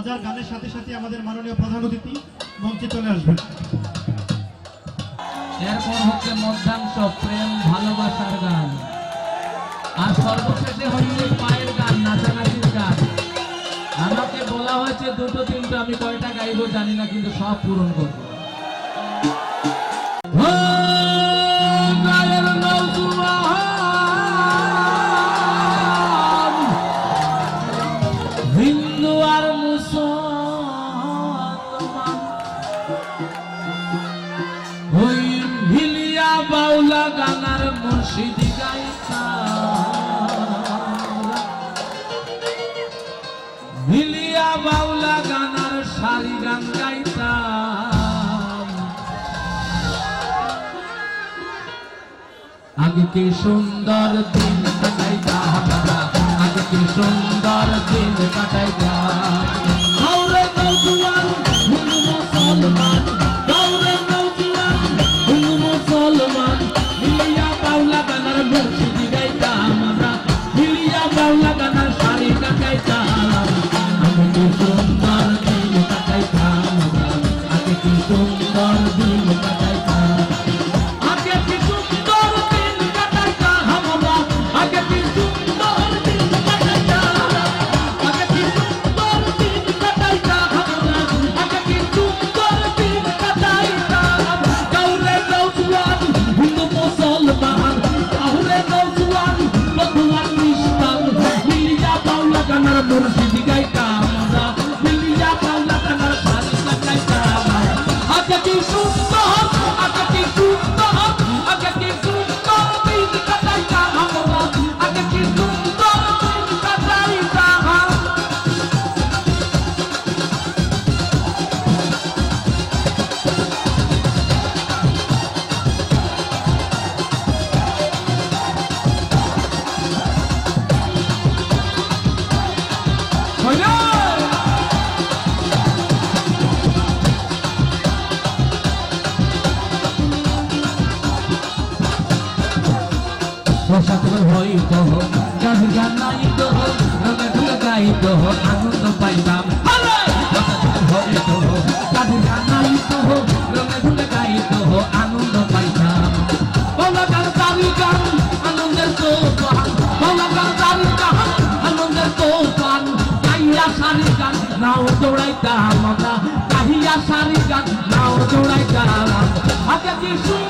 রাজার গানের সাথে সাথে আমাদের মাননীয় প্রধান অতিথি মঞ্চে চলে আসবে এরপর হচ্ছে মধ্যাংশ, প্রেম, ভালোবাসার গান। আর সর্বশেষে হচ্ছে পায়ের গান, নাচানাচির গান। আমাকে বলা হয়েছে দুটো, তিনটা, আমি কয়টা গাইব জানি না, কিন্তু সব পূরণ করব। বাউলা গানার মুর্শিদ গাইতা ভিলিয়া বাউলা গানার শাড়ি গান গাইতা আগে কি সুন্দর দিন কাটাইতা আগে কি সুন্দর দিন কাটাইতা বসাতে হইত গান গানাইত রঙে গাইত আনন্দ পাইতাম হইত গান গানাইত রঙে গাইত আনন্দ পাইতাম বলগান তারি গান আনন্দের তোপান বলগান তারি গান আনন্দের তোপান গাইয়া সারি গান নাও দৌড়াইতাম আমরা গাইয়া সারি গান নাও দৌড়াইতাম হাতে দিয়ে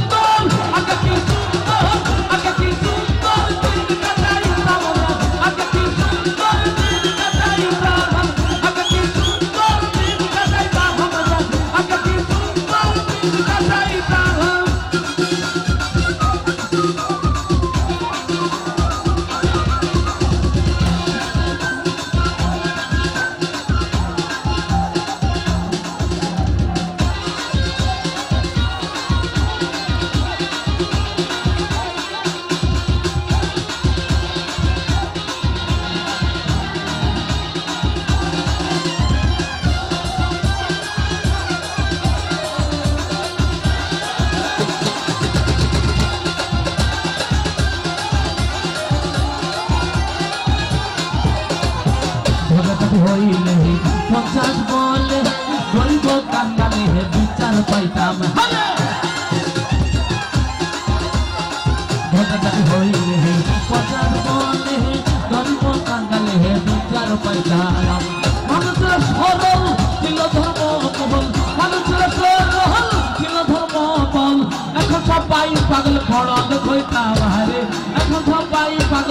হইলে পঞ্চাশ বলে। গরিব কান্দালে বিচার পাইতাম। হইলে পঞ্চাশ বলে। গরিব কান্দালে বিচার পাইতাম। মানুষের পাগল ফড় হইতাম। হারে এখন সবাই পাগল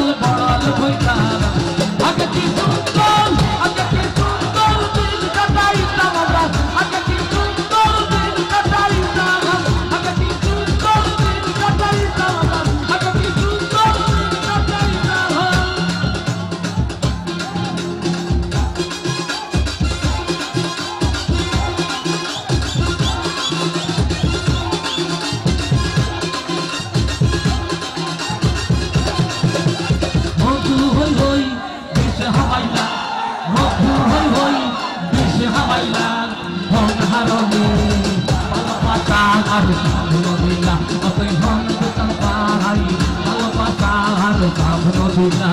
দুটান পাহাই ভালোবাসা আর ভাবনো দিলা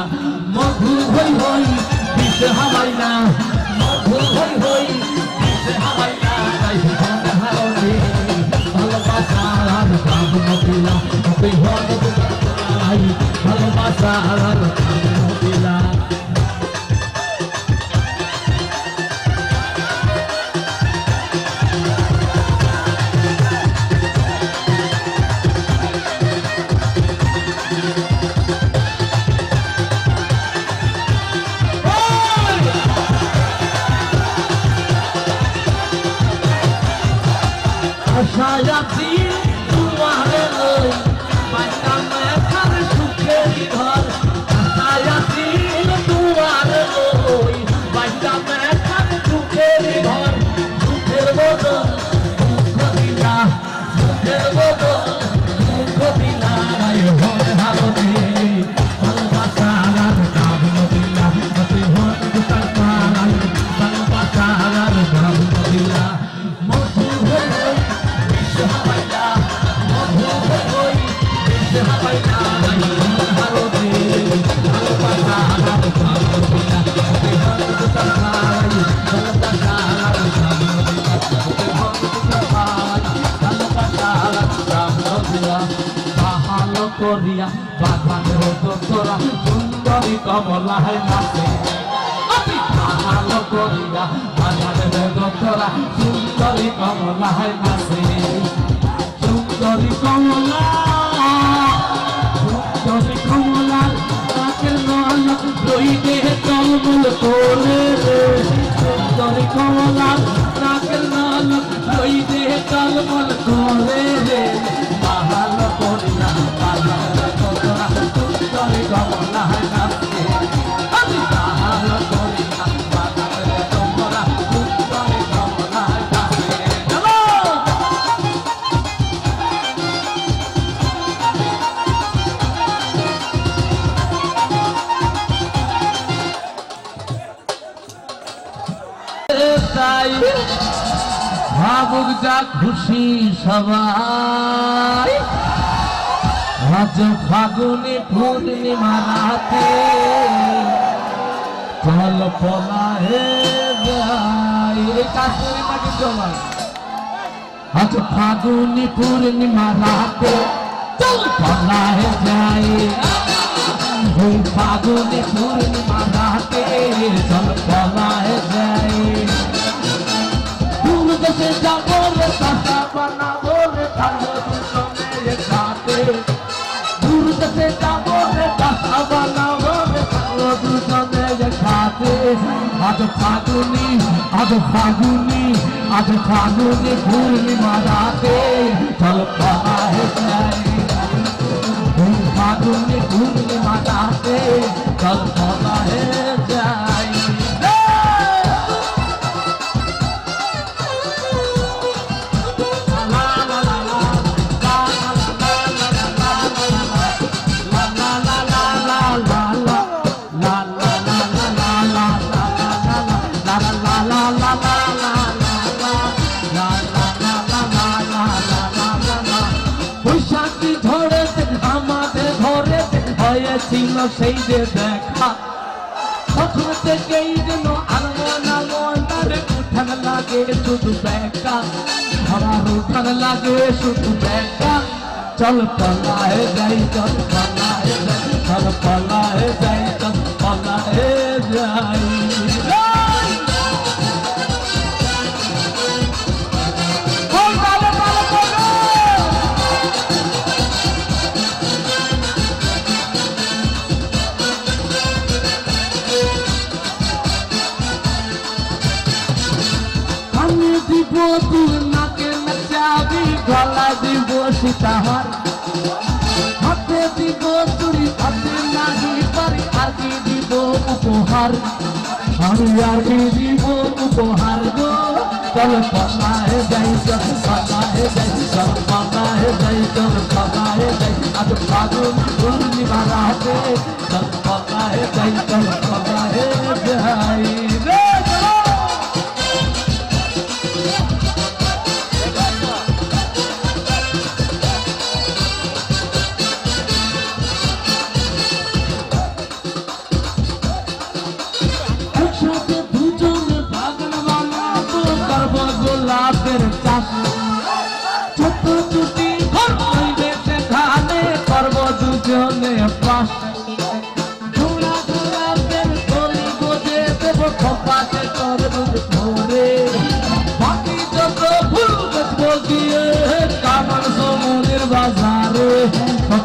মধু হই হই বিষে হাওয়াইলা মধু হই হই বিষে হাওয়াইলা তাই হন হারনে ভালোবাসা আর ভাবনো দিলা অতই হন ভালোবাসা Jaya Din, tu are করিয়া বাগানের তোরা সুন্দরী কমলায় নাচে সুন্দরী কমলা সুন্দরী কমলা নাচের নলক রইবে টলমল করে রে। সুন্দরী কমলা নাচের নলক রইবে ভালো করিয়া সবাই আজ ফাগুনি পূর্ণিমা রাতে চল পলা হে আজ ফাগুনি পূর্ণিমা রাতে চল পলা হে যাই ফাগুনি পূর্ণিমা রাতে চল পলা হে যাই দূর দেশে যাব খাতে দূর দেশে যাব রে কাঁচা বানাবো রে থাকব দুজনে খাতে আজ ফাগুনি আজ ফাগুনি আজ ফাগুনি পূর্ণিমা রাতে চল পাহাড়ে যাই ওই ফাগুনি পূর্ণিমা রাতে চল পাহাড়ে যাই সেই যে দেখা, প্রথম থেকেই যেন আনমন আনমনারে উঠান লাগে শুধু বেকা ধরার উঠান লাগে শুধু বেকা চল পালায় যাই, চল পালায় যাই, চল পালায় যাই, চল পলায় বধু নাকে চাবি গলা দিব সীতাহার হাতে দিব চুরি হাতে নাহি পারি আর কি দিব উপহার আমি আর কি দিব উপহার গো চল পালায় যাই চল পালায় যাই চল পালায় যাই চল পালায় যাই আজ ফাগুন পূর্ণিমা রাতে চল পালায় যাই চল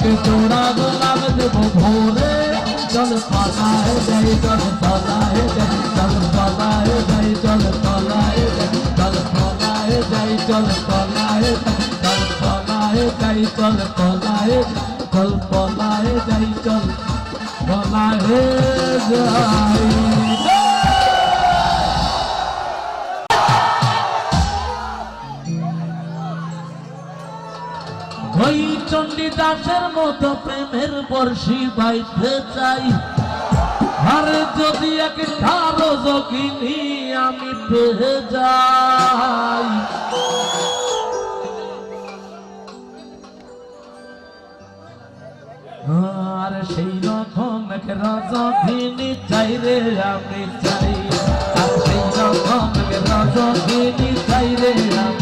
তোকে জোড়া গোলাপ দেবো ভরে চল পালায় যাই চল পালায় যাই চল পালায় যাই চল পালায় যাই চল পালায় যাই চল পালায় যাই চল পালায় যাই চল পালায় চল পালায় যাই চল পালায় যাই চণ্ডীদাসের মতো প্রেমের বর্ষি বাইতে চাই। আরে যদি একটা রজকিনী আমি পেয়ে যাই। আর সেই রকম এক রজকিনী চাই রে আমি চাই। আর সেই রকম এক রজকিনী চাই রে আমি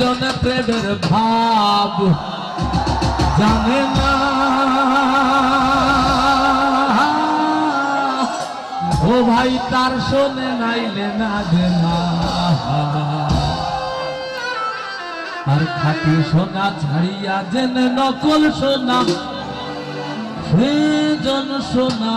জন প্রেমের ভাব জানে না। ও ভাই, তার শোনে নাইলে না আর খাটি সোনা ছাড়িয়া জেনে নকল সোনা, সে জন সোনা